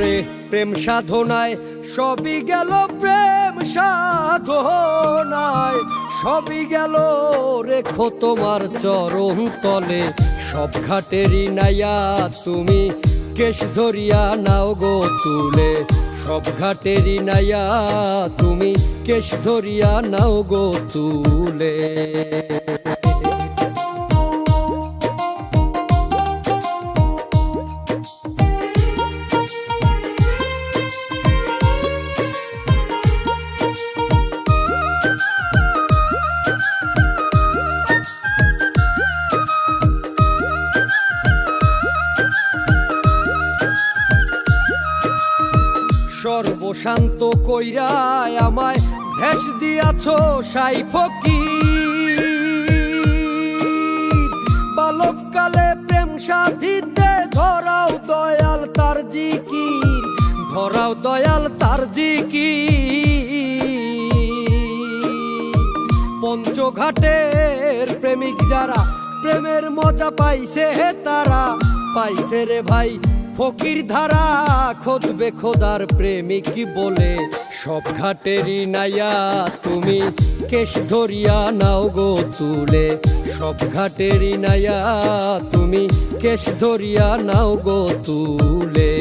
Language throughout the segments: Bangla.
রে প্রেম সাধনায়, সবই গেল প্রেম সাধনায়। সবই গেল রেখো তোমার চরণ তলে, সব ঘাটেরই নাইয়া তুমি কেশ ধরিয়া নাও গো তুলে। সব ঘাটেরই নাইয়া তুমি কেশ ধরিয়া নাও গো তুলে। সর্বশান্ত কইরায় আমায় ভেস দিয়াছ সাই ফকির। বালককালে প্রেম সাধিতে ধরাও দয়াল তার জিকির, ধরাও দয়াল তার জিকির। পঞ্চঘাটের প্রেমিক যারা প্রেমের মজা পাইছে তারা, পাইছে রে ভাই ফকির ধারা খোদবে খোদার প্রেমিক বলে, সব ঘাটেরই নাইয়া তুমি কেশ ধরিয়া নাও গো তুলে। সব ঘাটেরই নাইয়া তুমি কেশ ধরিয়া নাও গো তুলে।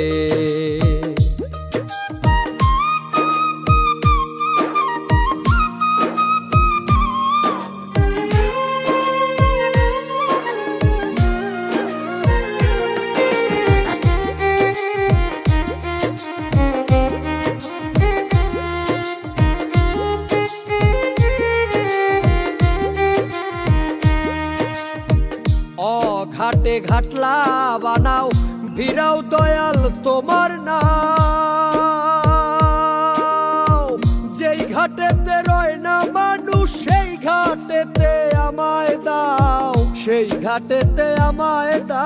ঘাটে ঘাটলা বানাও। ভিড়াও দয়াল তোমার নাও যেই ঘাটেতে রয় না মানুষ, সেই ঘাটেতে আমায় দাও। সেই ঘাটেতে আমায় দাও।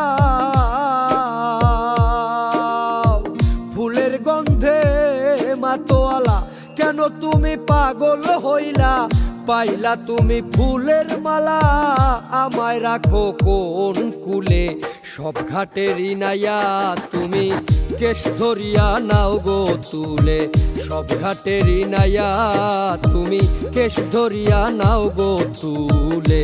ফুলের গন্ধে মাতোয়ালা, কেন তুমি পাগল হইলা? পাইলা তুমি ফুলের মালা, আমায় রাখো কোন কুলে। সব ঘাটের নাইয়া তুমি কেশ ধরিয়া নাও গো তুলে। সব ঘাটের নাইয়া তুমি কেশ ধরিয়া নাও গো তুলে।